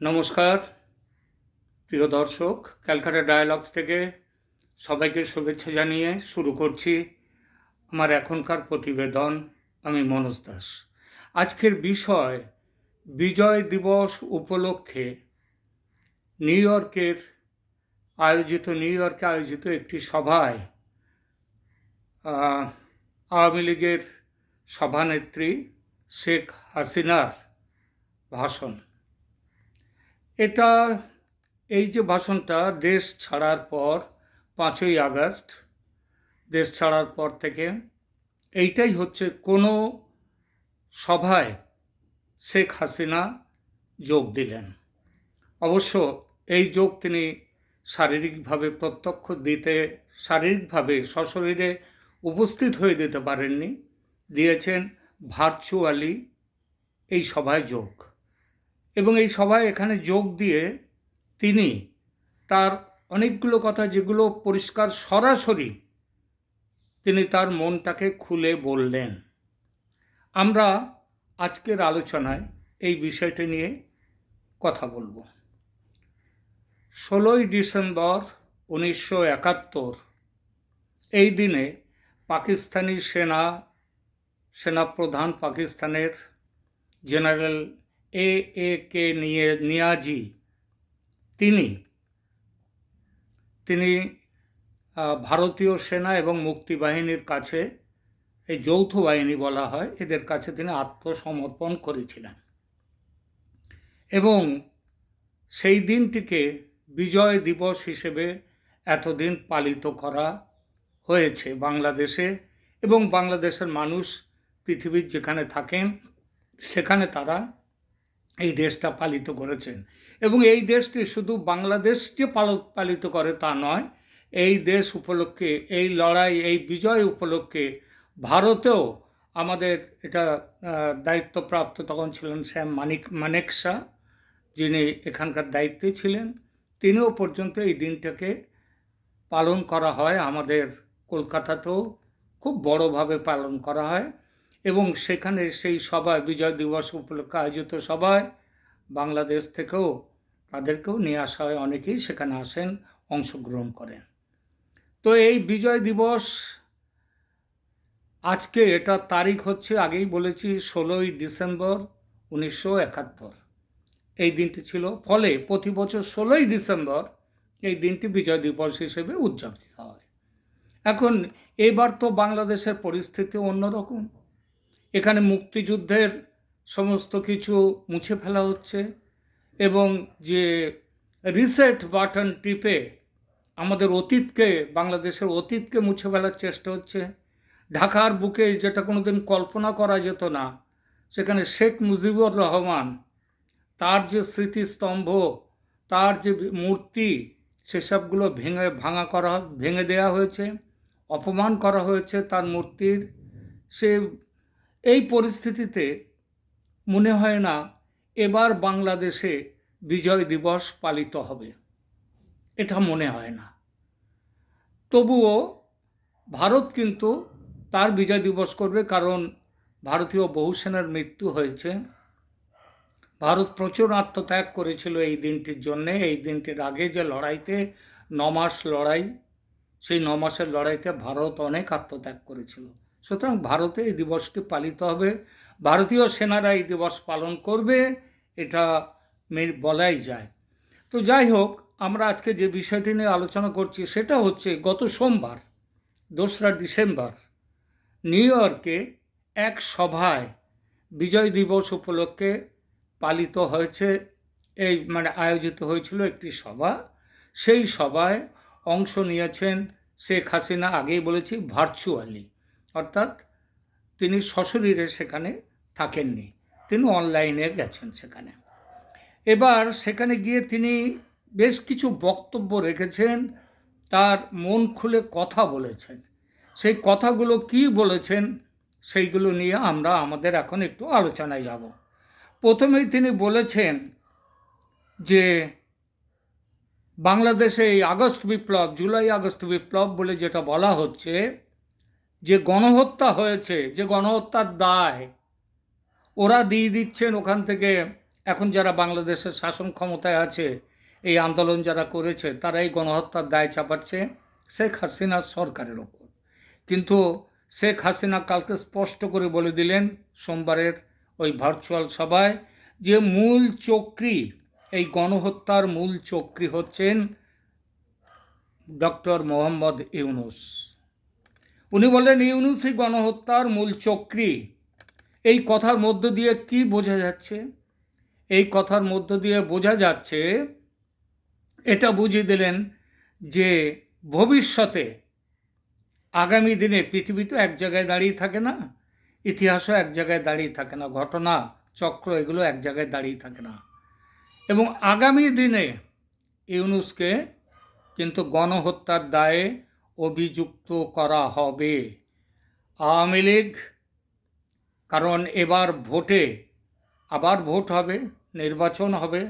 নমস্কার, প্রিয় দর্শক, ক্যালকাটা ডায়ালগস থেকে সবাইকে শুভেচ্ছা জানিয়ে শুরু করছি আমার এখনকার প্রতিবেদন, আমি মনোজ দাস। আজকের বিষয়, বিজয় দিবস উপলক্ষে নিউ ইয়র্কের আয়োজিত, নিউ ইয়র্কে আয়োজিত একটি সভায় আওয়ামী লীগের সভানেত্রী শেখ হাসিনার ভাষণ। এটা, এই যে ভাষণটা দেশ ছাড়ার পর পাঁচই আগস্ট, দেশ ছাড়ার পর থেকে, এইটাই হচ্ছে কোনো সভায় শেখ হাসিনা যোগ দিলেন। অবশ্য এই যোগ তিনি শারীরিকভাবে প্রত্যক্ষ দিতে, শারীরিকভাবে সশরীরে উপস্থিত হয়ে দিতে পারেননি, দিয়েছেন ভার্চুয়ালি এই সভায় যোগ। এবং এই সভায় এখানে যোগ দিয়ে তিনি তার অনেকগুলো কথা যেগুলো পরিষ্কার সরাসরি তিনি তার মনটাকে খুলে বললেন। আমরা আজকের আলোচনায় এই বিষয়টি নিয়ে কথা বলব। ষোলোই ডিসেম্বর উনিশশো একাত্তর, এই দিনে পাকিস্তানি সেনা, সেনাপ্রধান পাকিস্তানের জেনারেল এ এ কে নিয়ে নিয়াজি। তিনি তিনি ভারতীয় সেনা এবং মুক্তিবাহিনীর কাছে এই যৌথ বাহিনী বলা হয়, এদের কাছে তিনি আত্মসমর্পণ করেছিলেন। এবং সেই দিনটিকে বিজয় দিবস হিসেবে এতদিন পালিত করা হয়েছে বাংলাদেশে এবং বাংলাদেশের মানুষ পৃথিবীর যেখানে থাকেন, সেখানে তারা এই দেশটা পালিত করেছেন। এবং এই দেশটি শুধু বাংলাদেশ যে পাল- পালিত করে তা নয়, এই দেশ উপলক্ষে, এই লড়াই, এই বিজয় উপলক্ষে ভারতেও আমাদের এটা দায়িত্বপ্রাপ্ত তখন ছিলেন শ্যাম মানিক মানেকশা যিনি এখানকার দায়িত্বে ছিলেন। তিনিও পর্যন্ত এই দিনটাকে পালন করা হয়। আমাদের কলকাতাতেও খুব বড়োভাবে পালন করা হয়। এবং সেখানে সেই সভায়, বিজয় দিবস উপলক্ষে আয়োজিত সভায় বাংলাদেশ থেকেও তাদেরকেও নিয়ে আসা হয়। অনেকেই সেখানে আসেন, অংশগ্রহণ করেন। তো এই বিজয় দিবস আজকে এটা তারিখ হচ্ছে, আগেই বলেছি, ষোলোই ডিসেম্বর উনিশশো একাত্তর। এই দিনটি ছিল, ফলে প্রতি বছর ষোলোই ডিসেম্বর এই দিনটি বিজয় দিবস হিসেবে উদযাপিত হয়। এখন এবার তো বাংলাদেশের পরিস্থিতি অন্যরকম। এখানে মুক্তিযুদ্ধের সমস্ত কিছু মুছে ফেলা হচ্ছে এবং যে রিসেট বাটন টিপে আমাদের অতীতকে, বাংলাদেশের অতীতকে মুছে ফেলার চেষ্টা হচ্ছে। ঢাকার বুকে যেটা কোনোদিন কল্পনা করা যেত না, সেখানে শেখ মুজিবুর রহমান তার যে স্মৃতিস্তম্ভ, তার যে মূর্তি, সেসবগুলো ভেঙে, ভাঙা করা, ভেঙে দেওয়া হয়েছে, অপমান করা হয়েছে তার মূর্তির। সে এই পরিস্থিতিতে মনে হয় না এবার বাংলাদেশে বিজয় দিবস পালিত হবে। এটা মনে হয় না। তবুও ভারত কিন্তু তার বিজয় দিবস করবে কারণ ভারতীয় বহু সেনার মৃত্যু হয়েছে। ভারত প্রচুর আত্মত্যাগ করেছিল এই দিনটির জন্যে। এই দিনটির আগে যে লড়াইতে ন মাস লড়াই, সেই ন মাসের লড়াইতে ভারত অনেক আত্মত্যাগ করেছিল। সুতরাং ভারতে এই দিবসটি পালিত হবে। ভারতীয় সেনারা এই দিবস পালন করবে, এটা বলাই যায়। তো যাই হোক, আমরা আজকে যে বিষয়টি নিয়ে আলোচনা করছি সেটা হচ্ছে গত সোমবার, দোসরা ডিসেম্বর, নিউ ইয়র্কে এক সভায় বিজয় দিবস উপলক্ষে পালিত হয়েছে, এই মানে আয়োজিত হয়েছিল একটি সভা। সেই সভায় অংশ নিয়েছেন শেখ হাসিনা, আগেই বলেছি, ভার্চুয়ালি। অর্থাৎ তিনি সশরীরে সেখানে থাকেননি। তিনি অনলাইনে গেছেন সেখানে। এবার সেখানে গিয়ে তিনি বেশ কিছু বক্তব্য রেখেছেন, তার মন খুলে কথা বলেছেন। সেই কথাগুলো কি বলেছেন, সেইগুলো নিয়ে আমরা আমাদের এখন একটু আলোচনায় যাব। প্রথমেই তিনি বলেছেন যে, বাংলাদেশে এই আগস্ট বিপ্লব, জুলাই আগস্ট বিপ্লব বলে যেটা বলা হচ্ছে যে গণহত্যা হয়েছে, যে গণহত্যার দায়, ওরা দিয়ে দিচ্ছেন ওখান থেকে। এখন যারা বাংলাদেশের শাসন ক্ষমতায় আছে, এই আন্দোলন যারা করেছে তারা এই গণহত্যার দায় চাপাচ্ছে শেখ হাসিনার সরকারের ওপর। কিন্তু শেখ হাসিনা কালকে স্পষ্ট করে বলে দিলেন সোমবারের ওই ভার্চুয়াল সভায় যে মূল চক্রী, এই গণহত্যার মূল চক্রী হচ্ছেন ডক্টর মোহাম্মদ ইউনুস। উনি বললেন ইউনুসই গণহত্যার মূল চক্রী। এই কথার মধ্য দিয়ে কি বোঝা যাচ্ছে? এই কথার মধ্য দিয়ে বোঝা যাচ্ছে, এটা বুঝিয়ে দিলেন যে ভবিষ্যতে আগামী দিনে পৃথিবী তো এক জায়গায় দাঁড়িয়ে থাকে না, ইতিহাসও এক জায়গায় দাঁড়িয়ে থাকে না, ঘটনা, চক্র এগুলো এক জায়গায় দাঁড়িয়ে থাকে না। এবং আগামী দিনে ইউনুসকে কিন্তু গণহত্যার দায়ে অভিযুক্ত করা হবে। আওয়ামী লীগ, কারণ এবার ভোটে আবার ভোট হবে, নির্বাচন হবে।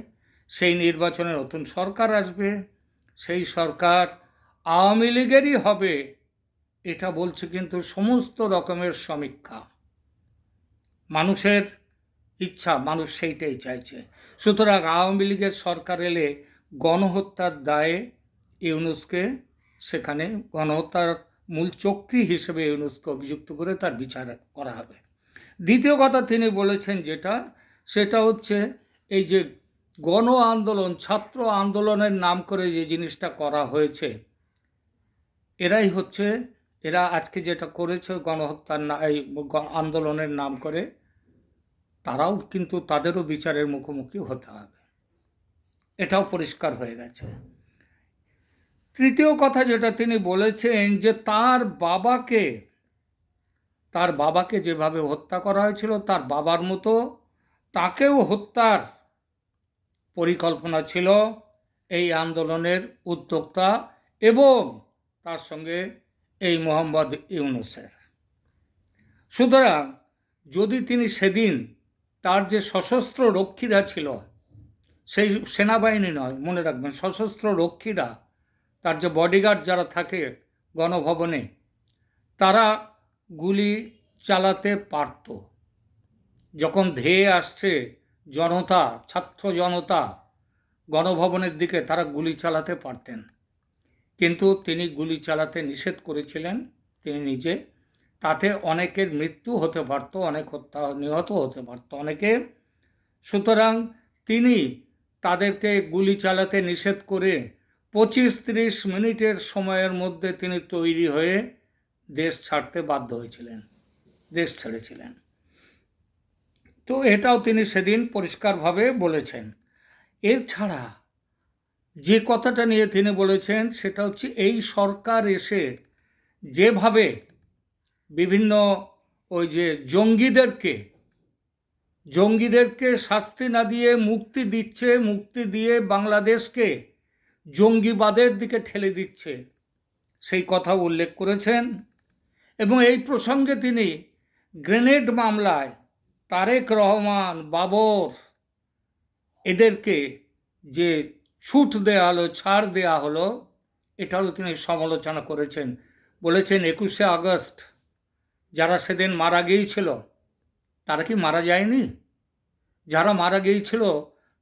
সেই নির্বাচনে নতুন সরকার আসবে। সেই সরকার আওয়ামী লীগেরই হবে, এটা বলছে কিন্তু সমস্ত রকমের সমীক্ষা। মানুষের ইচ্ছা, মানুষ সেইটাই চাইছে। সুতরাং আওয়ামী লীগের সরকার এলে গণহত্যার দায়ে ইউনুসকে সেখানে গণহত্যার মূল চক্রী হিসেবে ইউনুসকে অভিযুক্ত করে তার বিচার করা হবে। দ্বিতীয় কথা তিনি বলেছেন যেটা, সেটা হচ্ছে এই যে গণ আন্দোলন, ছাত্র আন্দোলনের নাম করে যে জিনিসটা করা হয়েছে, এরাই হচ্ছে, এরা আজকে যেটা করেছে গণহত্যার না, এই আন্দোলনের নাম করে, তারাও কিন্তু তাদেরও বিচারের মুখোমুখি হতে হবে। এটাও পরিষ্কার হয়ে গেছে। তৃতীয় কথা যেটা তিনি বলেছেন যে তার বাবাকে তার বাবাকে যেভাবে হত্যা করা হয়েছিল, তার বাবার মতো তাকেও হত্যার পরিকল্পনা ছিল এই আন্দোলনের উদ্যোক্তা এবং তার সঙ্গে এই মোহাম্মদ ইউনুসের। সুতরাং যদি তিনি সেদিন তার যে সশস্ত্র রক্ষীরা ছিল, সেই সেনাবাহিনী নয়, মনে রাখবেন, সশস্ত্র রক্ষীরা তার যে বডিগার্ড যারা থাকে গণভবনে, তারা গুলি চালাতে পারত। যখন ধেয়ে আসছে জনতা, ছাত্র জনতা গণভবনের দিকে, তারা গুলি চালাতে পারতেন। কিন্তু তিনি গুলি চালাতে নিষেধ করেছিলেন তিনি নিজে। তাতে অনেকের মৃত্যু হতে পারত, অনেক হত্যা নিহত হতে পারত অনেকে। সুতরাং তিনি তাদেরকে গুলি চালাতে নিষেধ করে পঁচিশ তিরিশ মিনিটের সময়ের মধ্যে তিনি তৈরি হয়ে দেশ ছাড়তে বাধ্য হয়েছিলেন, দেশ ছেড়েছিলেন। তো এটাও তিনি সেদিন পরিষ্কারভাবে বলেছেন। এর ছাড়া যে কথাটা নিয়ে তিনি বলেছেন সেটা হচ্ছে, এই সরকার এসে যেভাবে বিভিন্ন ওই যে জঙ্গিদেরকে জঙ্গিদেরকে শাস্তি না দিয়ে মুক্তি দিচ্ছে, মুক্তি দিয়ে বাংলাদেশকে জঙ্গিবাদের দিকে ঠেলে দিচ্ছে। সেই কথা উল্লেখ করেছেন এবং এই প্রসঙ্গে তিনি গ্রেনেড মামলায় তারেক রহমান, বাবর এদেরকে যে ছুট দেওয়া হলো, ছাড় দেওয়া হলো, এটারও তিনি সমালোচনা করেছেন। বলেছেন, একুশে আগস্ট যারা সেদিন মারা গিয়েছিল, তারা কি মারা যায়নি? যারা মারা গিয়েছিল,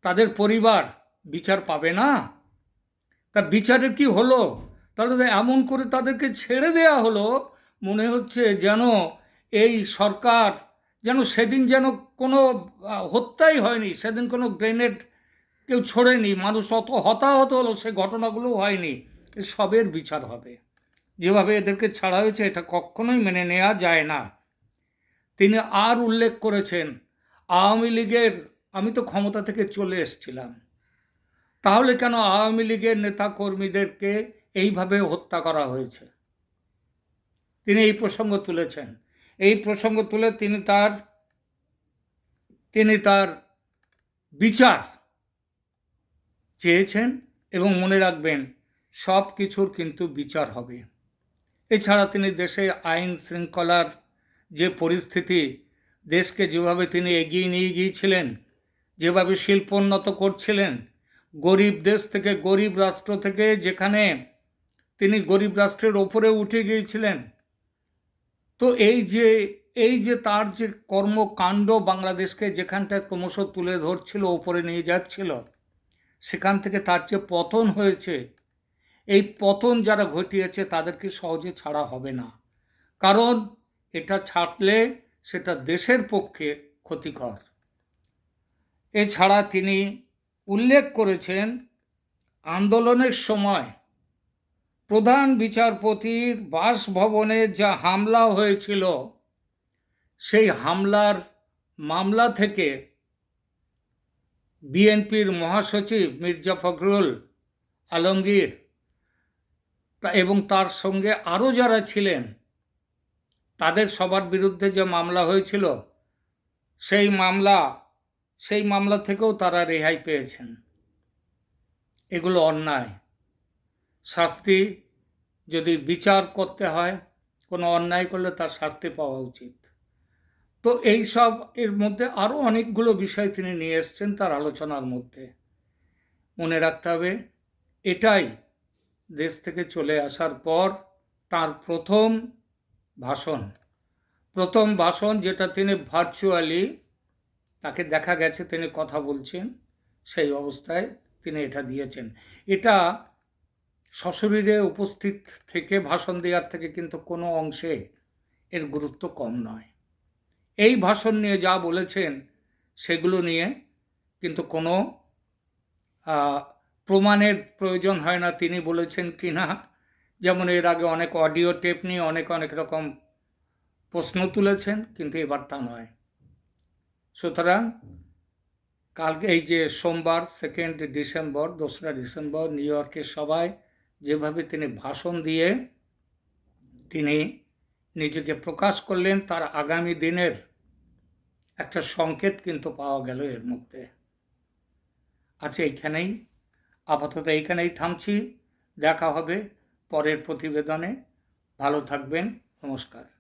তাদের পরিবার বিচার পাবে না? তা বিচারের কি হলো? তাহলে এমন করে তাদেরকে ছেড়ে দেয়া হলো, মনে হচ্ছে যেন এই সরকার যেন সেদিন যেন কোনো হত্যাই হয়নি, সেদিন কোনো গ্রেনেড কেউ ছোড়েনি, মানুষ অত হতাহত হলো, সে ঘটনাগুলো হয়নি। সবের বিচার হবে। যেভাবে এদেরকে ছাড়া হয়েছে, এটা কখনোই মেনে নেওয়া যায় না। তিনি আর উল্লেখ করেছেন, আওয়ামী লীগের, আমি তো ক্ষমতা থেকে চলে এসেছিলাম। তাহলে কেন আওয়ামী লীগের নেতা কর্মীদেরকে এইভাবে হত্যা করা হয়েছে? তিনি এই প্রসঙ্গ তুলেছেন। এই প্রসঙ্গ তুলে তিনি তার তিনি তার বিচার চেয়েছেন এবং মনে রাখবেন সব কিছুর কিন্তু বিচার হবে। এছাড়া তিনি দেশে আইন শৃঙ্খলার যে পরিস্থিতি, দেশকে যেভাবে তিনি এগিয়ে নিয়ে গিয়েছিলেন, যেভাবে শিল্পোন্নত করছিলেন গরিব দেশ থেকে, গরিব রাষ্ট্র থেকে, যেখানে তিনি গরিব রাষ্ট্রের ওপরে উঠে গিয়েছিলেন। তো এই যে এই যে তার যে কর্মকাণ্ড বাংলাদেশকে যেখানটায় ক্রমশ তুলে ধরছিল, ওপরে নিয়ে যাচ্ছিল, সেখান থেকে তার যে পতন হয়েছে, এই পতন যারা ঘটিয়েছে তাদেরকে সহজে ছাড়া হবে না। কারণ এটা ছাড়লে সেটা দেশের পক্ষে ক্ষতিকর। এছাড়া তিনি উল্লেখ করেছেন, আন্দোলনের সময় প্রধান বিচারপতির বাসভবনে যা হামলা হয়েছিল, সেই হামলার মামলা থেকে বিএনপির মহাসচিব মির্জা ফখরুল আলমগীর এবং তার সঙ্গে আরও যারা ছিলেন, তাদের সবার বিরুদ্ধে যে মামলা হয়েছিল, সেই মামলা সেই মামলা থেকেও তারা রেহাই পেয়েছেন। এগুলো অন্যায়। শাস্তি যদি বিচার করতে হয়, কোনো অন্যায় করলে তার শাস্তি পাওয়া উচিত। তো এই সব এর মধ্যে আরও অনেকগুলো বিষয় তিনি নিয়ে এসছেন তার আলোচনার মধ্যে। মনে রাখতে হবে, এটাই দেশ থেকে চলে আসার পর তার প্রথম ভাষণ। প্রথম ভাষণ যেটা তিনি ভার্চুয়ালি তাকে দেখা গেছে, তিনি কথা বলছেন, সেই অবস্থায় তিনি এটা দিয়েছেন। এটা সশরীরে উপস্থিত থেকে, ভাষণ দেওয়ার থেকে কিন্তু কোনো অংশে এর গুরুত্ব কম নয়। এই ভাষণ নিয়ে যা বলেছেন, সেগুলো নিয়ে কিন্তু কোনো প্রমাণের প্রয়োজন হয় না তিনি বলেছেন কি না। যেমন এর আগে অনেক অডিও টেপ নিয়ে অনেক অনেক রকম প্রশ্ন তুলেছেন, কিন্তু এবার তা নয়। সুতরাং কালকে এই যে সোমবার সেকেন্ড ডিসেম্বর, দোসরা ডিসেম্বর নিউ ইয়র্কের সবাই যেভাবে তিনি ভাষণ দিয়ে তিনি নিজেকে প্রকাশ করলেন, তার আগামী দিনের একটা সংকেত কিন্তু পাওয়া গেল এর মধ্যে। আছে এইখানেই, আপাতত এইখানেই থামছি। দেখা হবে পরের প্রতিবেদনে। ভালো থাকবেন। নমস্কার।